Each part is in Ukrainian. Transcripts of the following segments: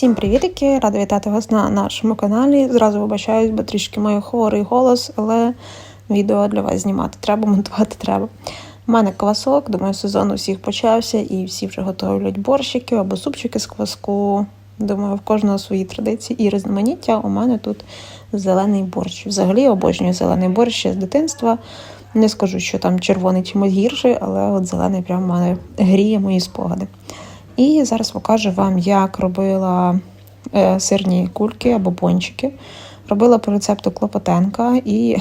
Всім привітики! Рада вітати вас на нашому каналі. Зразу вибачаюсь, бо трішки маю хворий голос, але відео для вас знімати треба, монтувати треба. У мене квасок, думаю, сезон у всіх почався і всі вже готують борщики або супчики з кваску. Думаю, в кожного свої традиції і різноманіття. У мене тут зелений борщ. Взагалі обожнюю зелений борщ з дитинства. Не скажу, що там червоний чимось гірший, але от зелений прям в мене гріє мої спогади. І зараз покажу вам, як робила е, сирні кульки або пончики. Робила по рецепту Клопотенка, і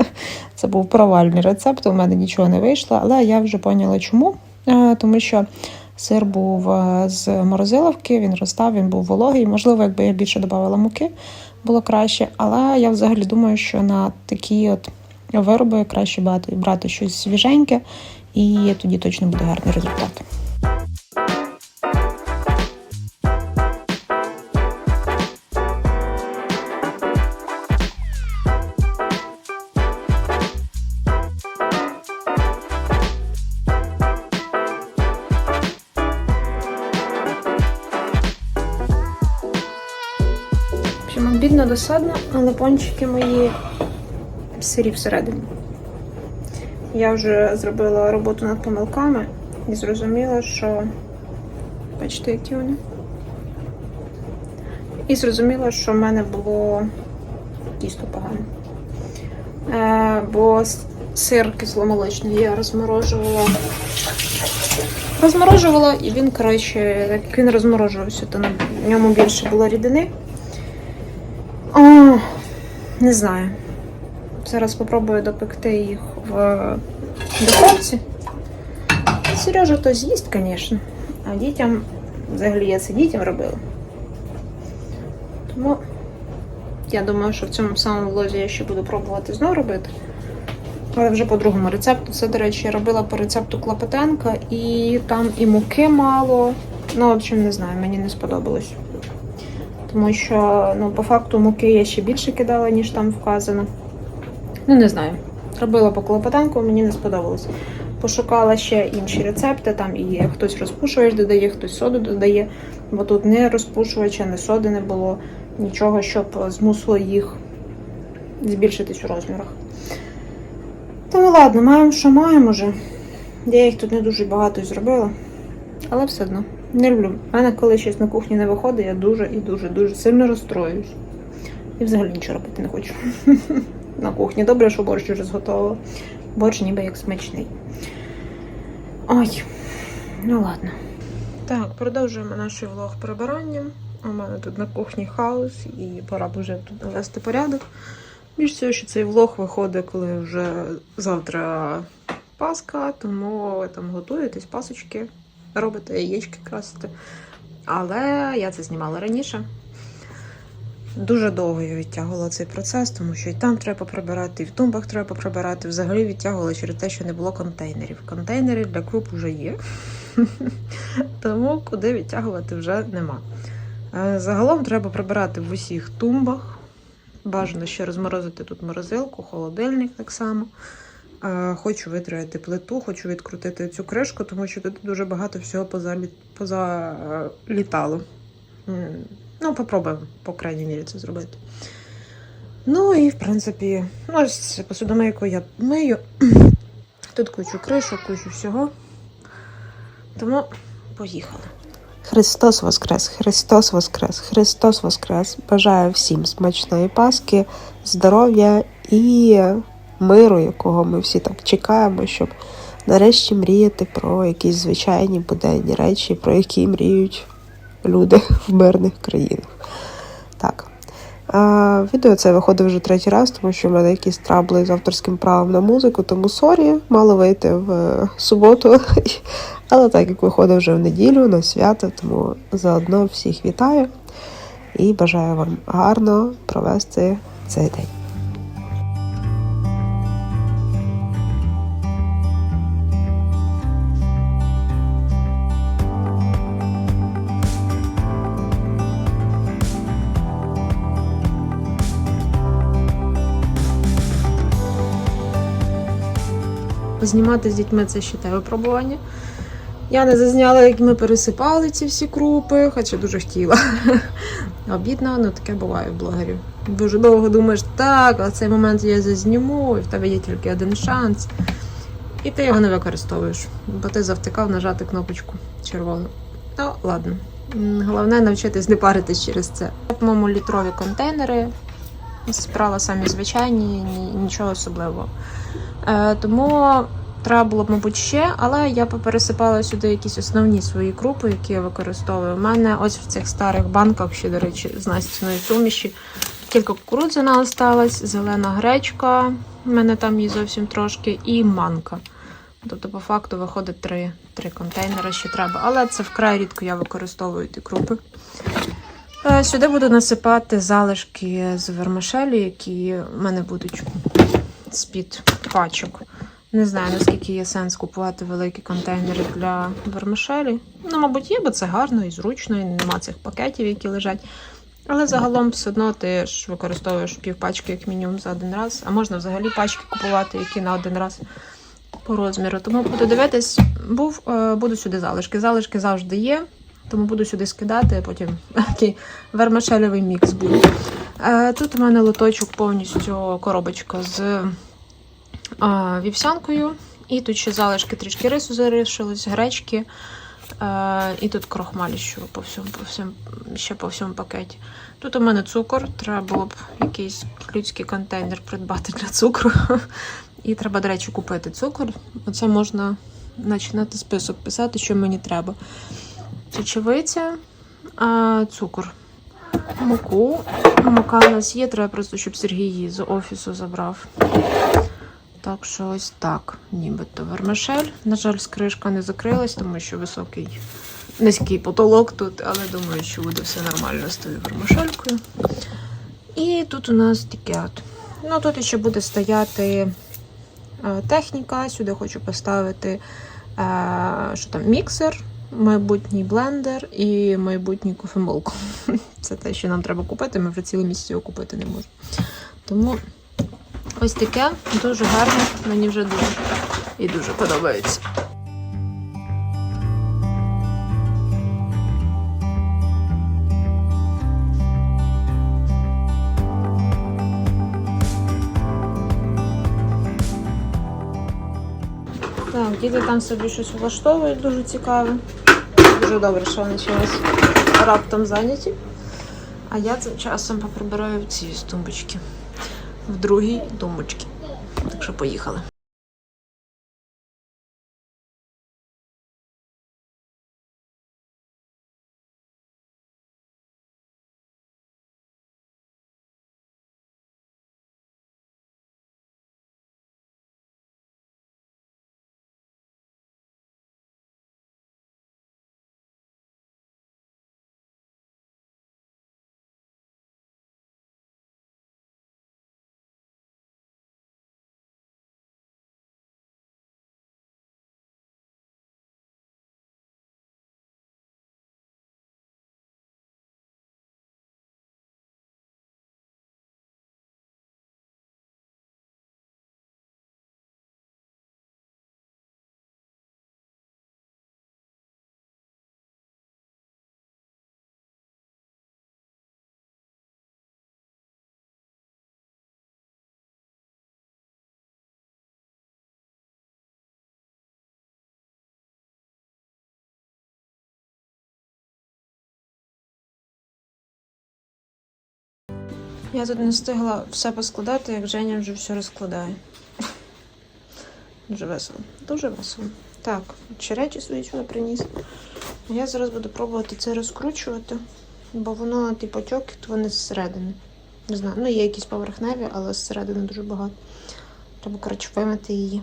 це був провальний рецепт. У мене нічого не вийшло, але я вже поняла, чому. Е, Тому що сир був е, з морозиловки, він розстав, він був вологий. Можливо, якби я більше додавала муки, було краще. Але я взагалі думаю, що на такі от вироби краще брати, брати щось свіженьке, і тоді точно буде гарний результат. Общем, досадно, але пончики мої сирі всередині. Я вже зробила роботу над помилками і зрозуміла, що. Бачите, які вони? І зрозуміла, що в мене було тісто погане. Е, бо сир кисломолочний я розморожувала. Розморожувала, і він, коротше, як він розморожувався, то на- ньому більше було рідини. Не знаю. Зараз спробую допекти їх в духовці. Сережа то з'їсть, звісно. А дітям, взагалі я це дітям робила. Тому я думаю, що в цьому самому влозі я ще буду пробувати знову робити. Але вже по другому рецепту. Це, до речі, я робила по рецепту Клопотенка, і там і муки мало. Ну, в общем, не знаю, мені не сподобалось. Тому що, ну, по факту, муки я ще більше кидала, ніж там вказано. Ну, не знаю. Робила по Клопотенку, мені не сподобалось. Пошукала ще інші рецепти, там і хтось розпушувач додає, хтось соду додає, бо тут не розпушувача, не соди не було, нічого, щоб змусило їх збільшитись у розмірах. Тому ладно, маємо, що маємо вже. Я їх тут не дуже багато зробила, але все одно не люблю. У мене коли щось на кухні не виходить, я дуже і дуже дуже сильно розстроююсь. І взагалі нічого робити не хочу. На кухні. Добре, що борщ вже зготовила. Борщ ніби як смачний. Ой, ну ладно. Так, продовжуємо наш влог прибиранням. У мене тут на кухні хаос і пора б вже тут навести порядок. Більш всього, що цей влог виходить, коли вже завтра Пасха, тому ви там готуєтесь, пасочки, робите яєчки красите. Але я це знімала раніше. Дуже довго я відтягувала цей процес, тому що і там треба прибирати, і в тумбах треба прибирати. Взагалі відтягувала через те, що не було контейнерів. Контейнери для круп вже є, тому куди відтягувати вже нема. Е, Загалом треба прибирати в усіх тумбах. Бажано ще розморозити тут морозилку, холодильник так само. Е, Хочу витримати плиту, хочу відкрутити цю кришку, тому що тут дуже багато всього позалі- позалітало. М, Ну, попробуємо, по крайній мірі, це зробити. Ну і, в принципі, ось посудомийку я мию. Тут кучу кришу, кучу всього. Тому поїхали. Христос Воскрес! Христос Воскрес! Христос Воскрес! Бажаю всім смачної Пасхи, здоров'я і миру, якого ми всі так чекаємо, щоб нарешті мріяти про якісь звичайні буденні речі, про які мріють люди в мирних країнах. Так. А, відео це виходить вже третій раз, тому що в мене якісь трабли з авторським правом на музику, тому сорі, мало вийти в е, суботу. Але так як виходить вже в неділю на свято, тому заодно всіх вітаю і бажаю вам гарно провести цей день. Знімати з дітьми це ще те випробування. Я не зазняла, як ми пересипали ці всі крупи, хоча дуже хотіла. Обідно, ну таке буває в блогерів. Дуже довго думаєш, так, а цей момент я зазніму, і в тебе є тільки один шанс. І ти його не використовуєш, бо ти завтикав нажати кнопочку червону. Ну, ладно. Головне навчитись не паритись через це. По-моєму, літрові контейнери. Збирала самі звичайні, нічого особливого. Е, тому треба було б, мабуть, ще, але я попересипала сюди якісь основні свої крупи, які я використовую. У мене ось в цих старих банках, ще, до речі, з настільної суміші. Тільки кукурудзяна осталась, зелена гречка, у мене там є зовсім трошки, і манка. Тобто, по факту виходить три, три контейнери, ще треба. Але це вкрай рідко я використовую ті крупи. Е, Сюди буду насипати залишки з вермишелі, які в мене будуть з-під пачок. Не знаю, наскільки є сенс купувати великі контейнери для вермишелі. Ну, мабуть, є, бо це гарно і зручно, і нема цих пакетів, які лежать. Але загалом все одно ти ж використовуєш півпачки як мінімум за один раз, а можна взагалі пачки купувати, які на один раз по розміру. Тому буду дивитись, був, е, буду сюди залишки. Залишки завжди є, тому буду сюди скидати, а потім такий вермишелевий мікс буде. Е, Тут у мене лоточок повністю коробочка з вівсянкою. І тут ще залишки трішки рису залишилось, гречки. І тут крохмаль ще по всьому, по всьому, ще по всьому пакеті. Тут у мене цукор, треба було б якийсь людський контейнер придбати для цукру. І треба, до речі, купити цукор. Оце можна починати список писати, що мені треба. Чечевиця, цукор, муку. Мука у нас є, треба просто, щоб Сергій її з офісу забрав. Так що ось так, нібито вермишель. На жаль, скришка не закрилась, тому що високий низький потолок тут, але думаю, що буде все нормально з тою вермишелькою. І тут у нас таке. Ну, тут ще буде стояти е, техніка. Сюди хочу поставити е, що там, міксер, майбутній блендер і майбутню кофемолку. Це те, що нам треба купити. Ми вже ціле місяць його купити не можемо. Тому ось таке дуже гарне. Мені вже дуже і дуже подобається. Так, діти там собі щось влаштовують дуже цікаве. Дуже добре, що вони чимось раптом зайняті. А я цим часом поприбираю ці тумбочки. В другій думочці. Так що поїхали. Я тут не встигла все поскладати, як Женя вже все розкладає. Дуже весело. Дуже весело. Так, ще речі свої сюди приніс. Я зараз буду пробувати це розкручувати, бо воно, ті потьоки, то вони зсередини. Не знаю, ну є якісь поверхневі, але зсередини дуже багато. Треба, коротше, вимити її.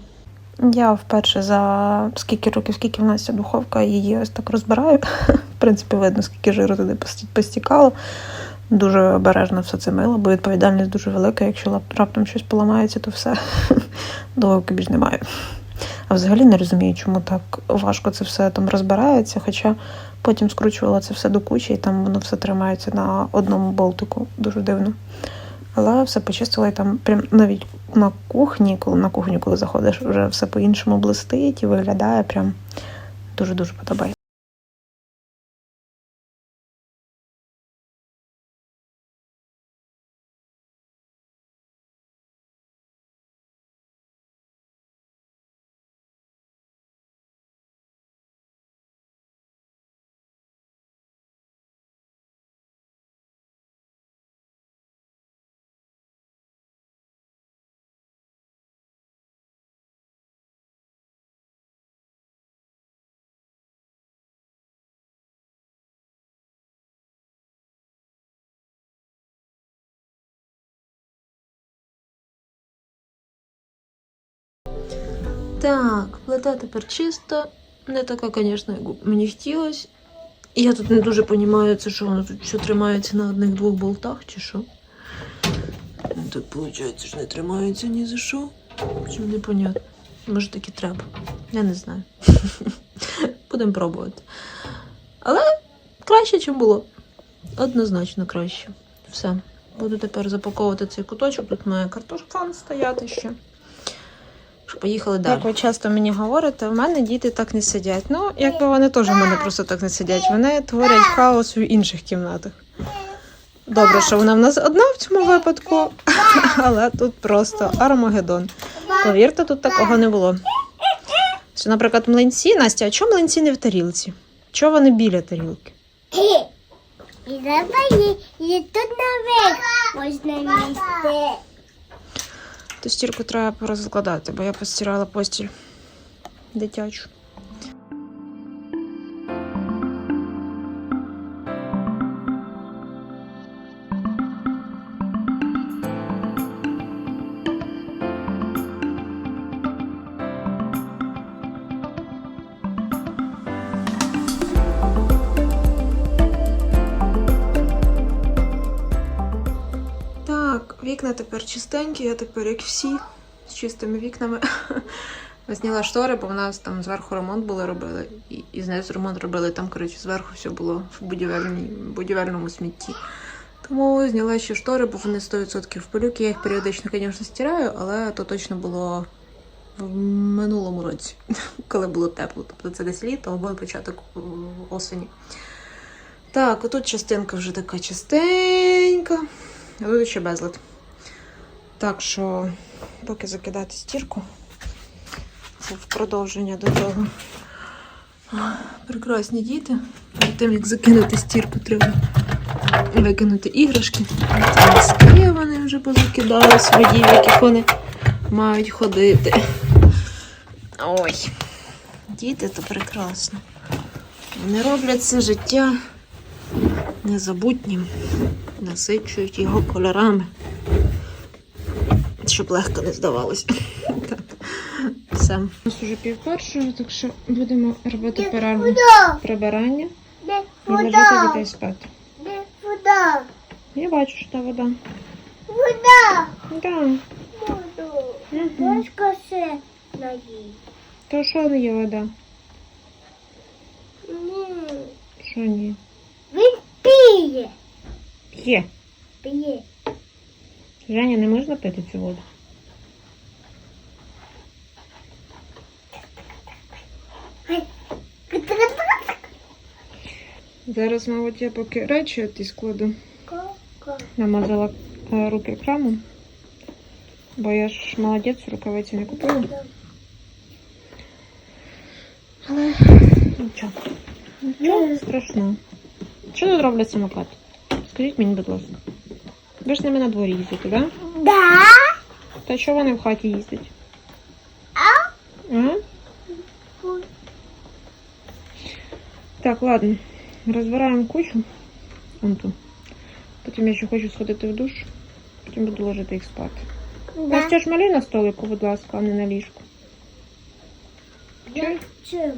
Я вперше за скільки років, скільки в нас ця духовка, її ось так розбираю. В принципі, видно, скільки жиру туди постікало. Дуже обережно все це мило, бо відповідальність дуже велика. Якщо раптом щось поламається, то все духовки більш немає. А взагалі не розумію, чому так важко це все там розбирається. Хоча потім скручувала це все до кучі, і там воно все тримається на одному болтику. Дуже дивно. Але все почистила і там прям навіть на кухні, коли на кухню, коли заходиш, вже все по-іншому блистить і виглядає прям Дуже-дуже подобається. Так, плита тепер чиста. Не така, звісно, як мені хотілося. Я тут не дуже розумію, це що воно тут що тримається на одних-двох болтах чи що. Так виходить, що не тримається ні за що. Чому непонятно. Може так і треба. Я не знаю. Будемо пробувати. Але краще, ніж було. Однозначно краще. Все. Буду тепер запаковувати цей куточок. Тут має картошка стояти ще. Поїхали далі. Як ви часто мені говорите, в мене діти так не сидять. Ну, якби вони теж в мене просто так не сидять. Вони творять хаос в інших кімнатах. Добре, що вона в нас одна в цьому випадку, але тут просто армагеддон. Повірте, тут такого не було. Що, наприклад, млинці, Настя, а чому млинці не в тарілці? Чого вони біля тарілки? І давай і тут можна місце. То стірку треба порозкладати, бо я постирала постіль дитячу. Чистенькі, я тепер як всі з чистими вікнами. Зняла штори, бо в нас там зверху ремонт були робили. І, і знизу ремонт робили. Там, коротше, зверху все було в будівельному смітті. Тому зняла ще штори, бо вони 100% в пилюки. Я їх періодично, звісно, стираю, але то точно було в минулому році, коли було тепло. Тобто це десь літо або початок осені. Так, отут частинка вже така чистенька. А тут ще безлад. Так що, поки закидати стірку, це в продовження до того. Прекрасні діти. Перед тим, як закинути стірку, треба викинути іграшки. Носки вони вже позакидали свої, в яких вони мають ходити. Ой, діти то прекрасно. Вони роблять це життя незабутнім, насичують його кольорами, щоб легко не здавалося. Все. У нас вже пів першого, так що будемо робити перерву прибирання де і вода, дітей спати. де вода, Я бачу, що та вода. вода, Да. Угу. Бочка ще наїй. То що не є вода? Ні. Що ні? Він піє, Є. піє. Женя, не можна пити цю воду. Зараз, мабуть, я поки речі ті складу. Ко-ко. Намазала е, руки кремом, бо я ж молодець, рукавиці не купила. Але нічого. Нічого страшного. Що тут роблять самокат? Скажіть мені, будь ласка. Ви ж з ними на дворі їздите, так? Да? Да? Та що вони в хаті їздять? А? А? Так, ладно. Розбираємо кучу. Вон ту. Потім я ще хочу сходити в душ. Потім буду ложити їх спати. Да. Настя ж малюй на столику, будь ласка, а не на ліжку. Чуєш?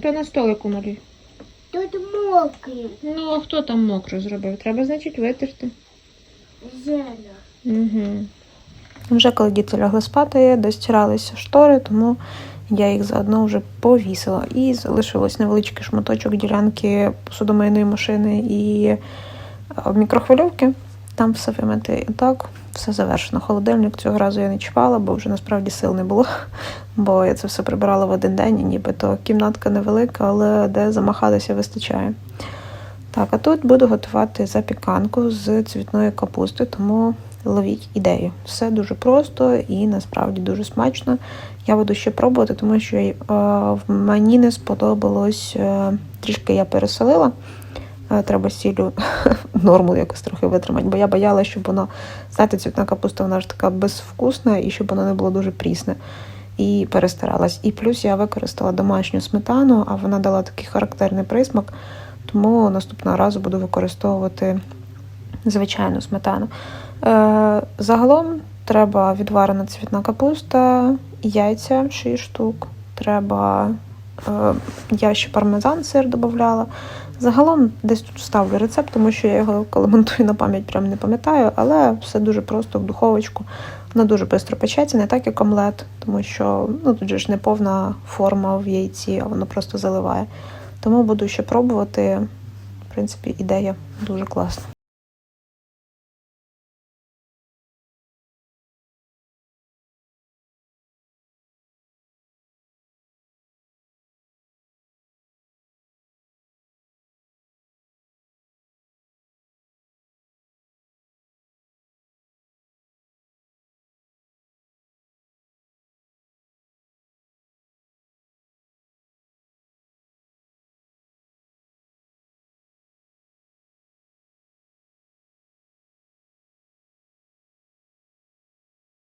Та на столику малюй. Тут мокрий. Ну, а хто там мокро зробив? Треба, значить, витерти. Угу. Вже коли діти лягли спати, достиралися штори, тому я їх заодно вже повісила. І залишилось невеличкий шматочок ділянки посудомийної машини і е, мікрохвильовки. там все вимити. І так, все завершено. Холодильник цього разу я не чіпала, бо вже насправді сил не було. Бо я це все прибирала в один день, і нібито кімнатка невелика, але де замахатися вистачає. Так, а тут буду готувати запіканку з цвітної капусти, тому ловіть ідею. Все дуже просто і насправді дуже смачно. Я буду ще пробувати, тому що е, мені не сподобалось е, трішки я пересолила. Е, Треба сіллю норму якось трохи витримати, бо я боялася, щоб воно, знаєте, цвітна капуста, вона ж така безвкусна і щоб воно не було дуже прісне. І перестаралась. І плюс я використала домашню сметану, а вона дала такий характерний присмак, тому наступного разу буду використовувати звичайну сметану. Е, загалом треба відварена цвітна капуста, яйця 6 штук. Треба. Е, я ще пармезан сир додавала. Загалом десь тут ставлю рецепт, тому що я його, коли монтую на пам'ять, прям не пам'ятаю, але все дуже просто в духовочку. Воно дуже швидко печеться, не так як омлет, тому що ну, тут же ж не повна форма в яйці, а воно просто заливає. Тому буду ще пробувати. В принципі, ідея дуже класна.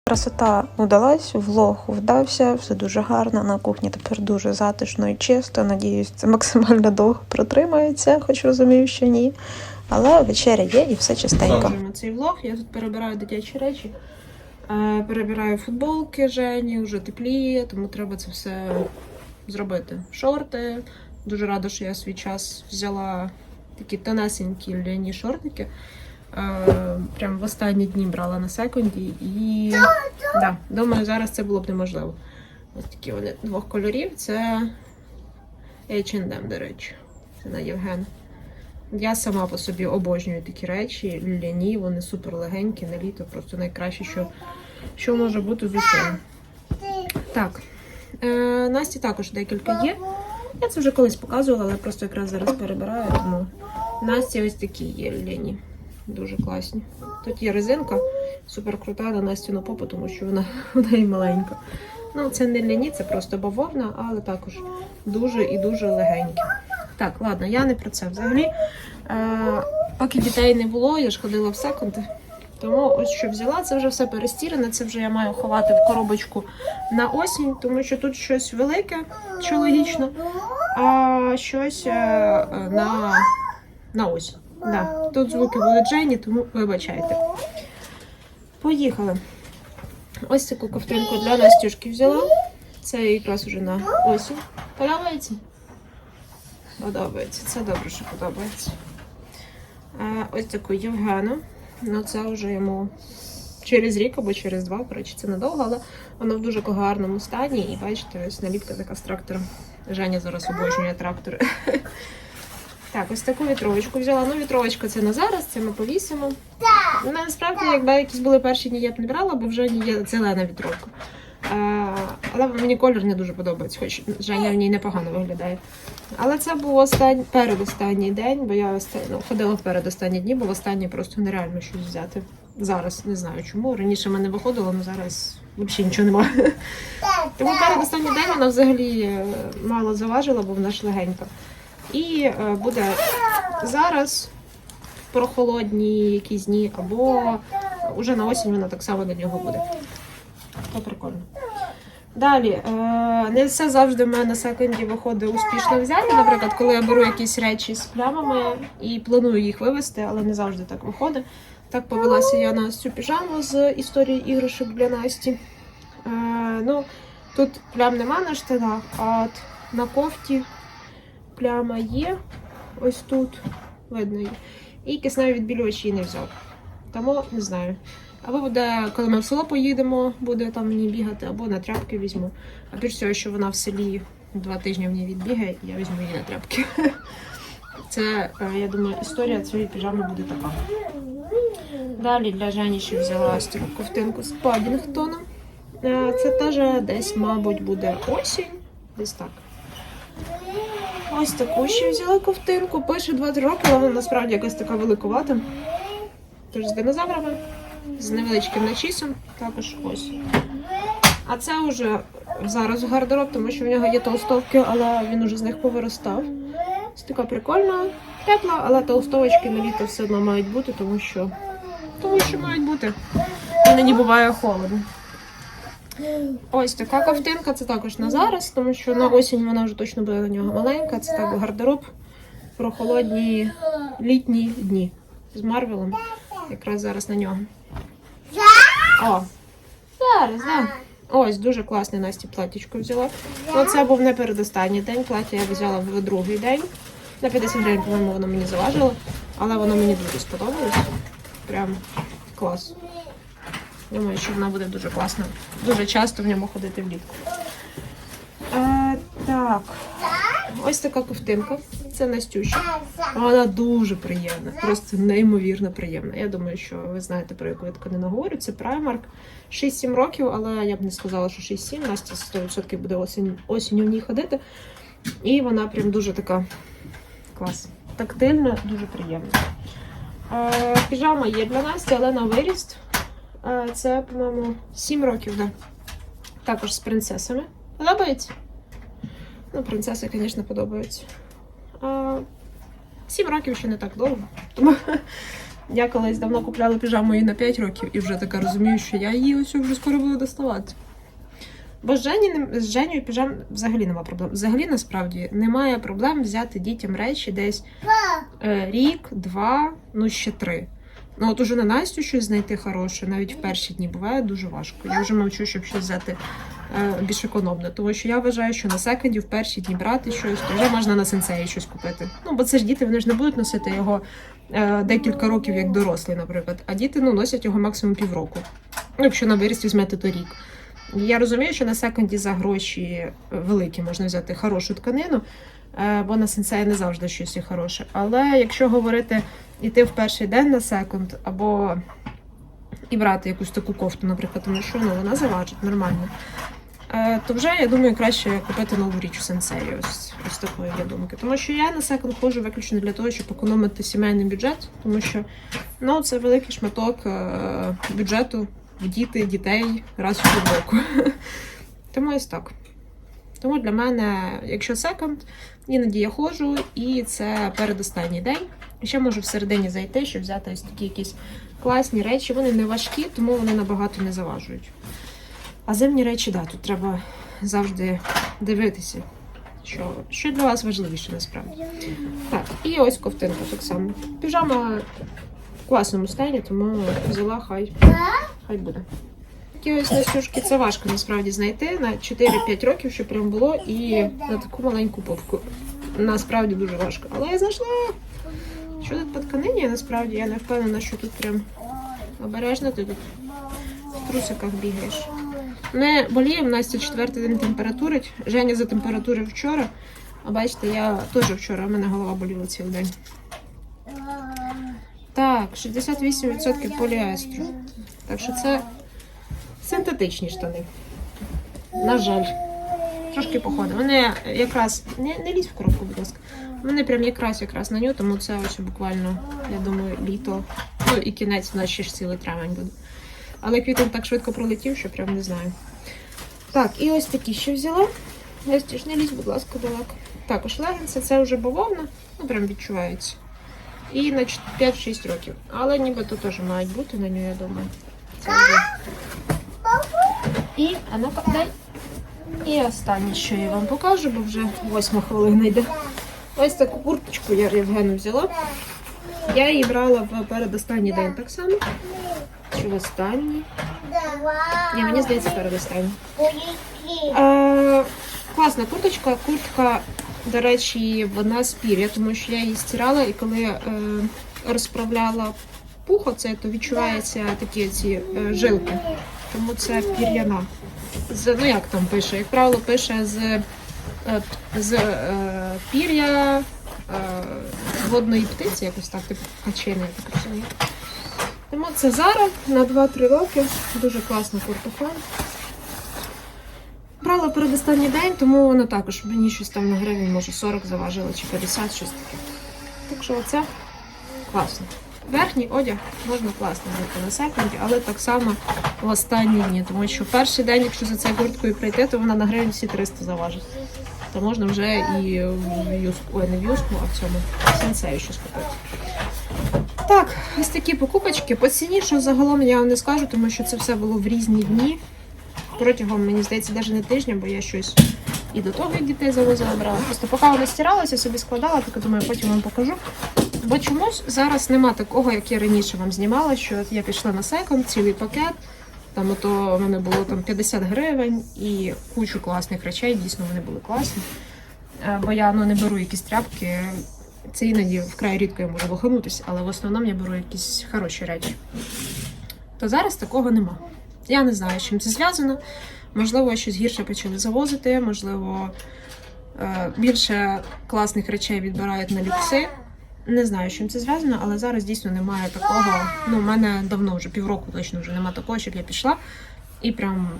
Красота удалась, влог вдався, все дуже гарно. На кухні тепер дуже затишно і чисто. Надіюсь, це максимально довго протримається, хоч розумію, що ні. Але вечеря є і все чистенько. Цей влог. Я тут перебираю дитячі речі, е, перебираю футболки Жені, вже тепліє, тому треба це все зробити. Шорти. Дуже рада, що я свій час взяла такі тонесенькі ляні шортики. Е, Прям в останні дні брала на секунді і да, думаю, зараз це було б неможливо. Ось такі вони двох кольорів. Це H&M, до речі. Це на Євген. Я сама по собі обожнюю такі речі. Ляні, вони супер легенькі на літо, просто найкраще, що, що може бути з усього. Так. Е, Насті також декілька є. Я це вже колись показувала, але просто якраз зараз перебираю, тому Насті ось такі є ляні. Дуже класні. Тут є резинка, супер крута на Настіну попу, тому що вона, вона і маленька. Ну, це не ляні, це просто бавовна, але також дуже і дуже легенькі. Так, ладно, я не про це взагалі. Е, поки дітей не було, я ж ходила в секунди. Тому ось що взяла, це вже все перестірене, це вже я маю ховати в коробочку на осінь, тому що тут щось велике, що логічно, а щось е, е, на, на осінь. Да. Тут звуки будуть Жені, тому вибачайте. Поїхали. Ось таку ковтинку для Настюшки взяла. Це якраз уже на осінь. Подобається? Подобається. Це добре, що подобається. А, ось таку Євгену. Ну, це вже йому через рік або через два. Коротше, це недовго, але воно в дуже гарному стані. І бачите, ось наліпка така з трактором. Женя зараз обожнює трактори. Так, ось таку вітровочку взяла. Ну, вітровочка це на зараз, це ми повісимо. Ну, насправді, якби якісь були перші дні, я б не брала, бо вже є зелена вітровка. А, але мені колір не дуже подобається, хоч Женя в ній непогано виглядає. Але це був остань... передостанній день, бо я оста... ну, ходила в передостанні дні, бо в останній просто нереально щось взяти. Зараз не знаю чому. Раніше мене виходило, але зараз взагалі нічого немає. Тому передостанній день вона взагалі е, мало заважила, бо вона ж легенька. І е, буде зараз прохолодні якісь дні, або уже на осінь вона так само на нього буде. То прикольно. Далі, е, не все завжди в мене на секунді виходить успішно взяти. Наприклад, коли я беру якісь речі з плямами і планую їх вивезти, але не завжди так виходить. Так повелася я на цю піжаму з історії іграшок для Насті. Е, ну, тут плям нема на штанах, а от на кофті пляма є. Ось тут видно її. І кисневі відбілювачі не взяв. Тому не знаю. Або буде, коли ми в село поїдемо, буде там мені бігати, або на тряпки візьму. А більш всього, що вона в селі два тижні в ній відбігає, я візьму її на тряпки. Це, е, я думаю, історія цієї піжами буде така. Далі для Жені ще взяла ось таку ковтинку з Падінгтоном. Е, Це теж десь, мабуть, буде осінь. Десь так. Ось таку ще взяла ковтинку. Пише 2-3 роки, але вона насправді якась така великувата. Тож з динозаврами, з невеличким начісом, також ось. А це вже зараз гардероб, тому що в нього є толстовки, але він уже з них повиростав. Ось така прикольна, тепла, але толстовочки на літо все одно мають бути, тому що, тому що мають бути. І нині буває холодно. Ось така ковтинка, це також на зараз, тому що на осінь вона вже точно буде на нього маленька. Це так гардероб про холодні літні дні з Марвелом. Якраз зараз на нього. О, зараз, да. Ось, дуже класне Насті платічко взяла. Ну, це був не передостанній день. Плаття я взяла в другий день. На 50 гривень, по-моєму, воно мені заважило, але воно мені дуже сподобалось. Прям клас. Думаю, що вона буде дуже класна. Дуже часто в ньому ходити влітку. Е, так. Ось така ковтинка. Це Настюша. Вона дуже приємна, просто неймовірно приємна. Я думаю, що ви знаєте, про яку я тканину говорю. Це Primark. 6-7 років, але я б не сказала, що 6-7. Настя 100% буде осінь, осінню в ній ходити. І вона прям дуже така клас. Тактильна, дуже приємна. Е, піжама є для Насті, але на виріст. Це, по-моєму, 7 років, да. Також з принцесами. Подобається? Ну, принцеси, звісно, подобаються. А, 7 років ще не так довго. Тому я колись давно купляла піжаму їй на 5 років і вже така розумію, що я її ось вже скоро буду доставати. Бо з, Жені, з Женєю піжам взагалі нема проблем. Взагалі, насправді, немає проблем взяти дітям речі десь е, рік, два, ну ще три. Ну от уже на Настю щось знайти хороше, навіть в перші дні буває дуже важко. Я вже мовчу, щоб щось взяти е, більш економне. Тому що я вважаю, що на секонді в перші дні брати щось, то вже можна на сенсеї щось купити. Ну, бо це ж діти, вони ж не будуть носити його е, декілька років, як дорослий, наприклад. А діти ну, носять його максимум півроку. Ну, якщо на виріст візьмете, то рік. Я розумію, що на секонді за гроші великі можна взяти хорошу тканину, бо на сенсеї не завжди щось є хороше. Але якщо говорити іти в перший день на секонд, або і брати якусь таку кофту, наприклад, тому що ну, вона заважить нормально. Е, то вже я думаю, краще купити нову річ у сенсеї. Ось, ось такої є думки. Тому що я на секонд ходжу виключно для того, щоб економити сімейний бюджет, тому що ну, це великий шматок е, бюджету в діти, дітей раз в півроку. Тому ось так. Тому для мене, якщо секонд, іноді я ходжу, і це передостанній день. І ще можу всередині зайти, щоб взяти ось такі якісь класні речі. Вони не важкі, тому вони набагато не заважують. А зимні речі, да, тут треба завжди дивитися, що, що для вас важливіше насправді. Так, і ось ковтинка так само. Піжама в класному стані, тому взяла хай, хай буде. Такі ось Настюшки, це важко насправді знайти на 4-5 років, щоб прям було, і на таку маленьку попку. Насправді дуже важко. Але я знайшла. Що тут по тканині, насправді я не впевнена, що тут прям обережно ти тут в трусиках бігаєш. Не боліє, в Насті четвертий день температурить. Женя за температури вчора. А бачите, я теж вчора, в мене голова боліла цілий день. Так, 68% поліестру. Так що це синтетичні штани. На жаль. Трошки походу. Вони якраз. Не, не лізь в коробку, будь ласка. Вони прям якраз якраз на нього, тому це ось буквально, я думаю, літо. Ну і кінець у нас ще ж цілий травень буде. Але квітень так швидко пролетів, що прям не знаю. Так, і ось такі ще взяла. Ось ж не лізь, будь ласка, далеко. Також легінси, це вже бавовна, ну прям відчувається. І на 5-6 років. Але нібито теж мають бути на нього, я думаю. Це вже. І, а дай. І останнє, що я вам покажу, бо вже восьма хвилина йде. Ось таку курточку я Євгену взяла. Я її брала в передостанній день так само. Чи в останній? Ні, мені здається, передостанній. Е, класна курточка. Куртка, до речі, вона з пір'я, тому що я її стирала і коли е, розправляла пухо, це то відчуваються такі ці е, жилки. Тому це пір'яна. З, ну як там пише? Як правило, пише з, е, з е, пір'я е, водної птиці, якось так, типу качини, я так розумію. Тому це Зара на 2-3 роки. Дуже класна куртуха. Брала передостанній день, тому вона також мені щось там на гривень, може 40 заважила чи 50, щось таке. Так що оце класно. Верхній одяг можна класно знайти на секунді, але так само в останні дні, тому що перший день, якщо за цією курткою прийти, то вона на гривень всі 300 заважить. То можна вже і в юску, ой, не в юску, а в цьому сенсею щось купити. Так, ось такі покупочки. По ціні, що загалом я вам не скажу, тому що це все було в різні дні. Протягом, мені здається, навіть не тижня, бо я щось і до того, як дітей завозила, брала. Просто поки вона стиралася, собі складала, так думаю, потім вам покажу. Бо чомусь зараз нема такого, як я раніше вам знімала, що я пішла на секонд, цілий пакет. Там ото в мене було там 50 гривень і кучу класних речей, дійсно вони були класні. Е, Бо я ну, не беру якісь тряпки. Це іноді вкрай рідко я можу лоханутися, але в основному я беру якісь хороші речі. То зараз такого нема. Я не знаю, з чим це зв'язано. Можливо, щось гірше почали завозити, можливо, е, більше класних речей відбирають на люкси. Не знаю, з чим це зв'язано, але зараз дійсно немає такого. Ну, у мене давно вже півроку точно вже немає такого, щоб я пішла і прям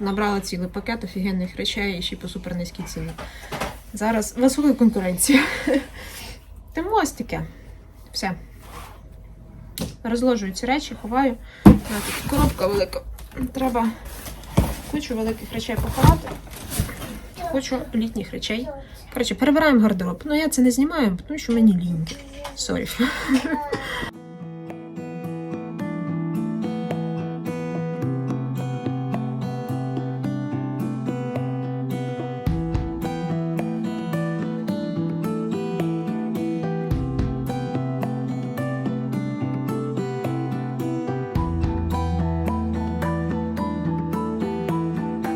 набрала цілий пакет офігенних речей і ще по супернизькій ціні. Зараз висока конкуренція. Тому ось таке. Все. Розложую ці речі, ховаю. Тут коробка велика. Треба кучу великих речей поховати. Кучу літніх речей. Коротше, перебираємо гардероб. Ну я це не знімаю, тому що мені лінь. Сорі.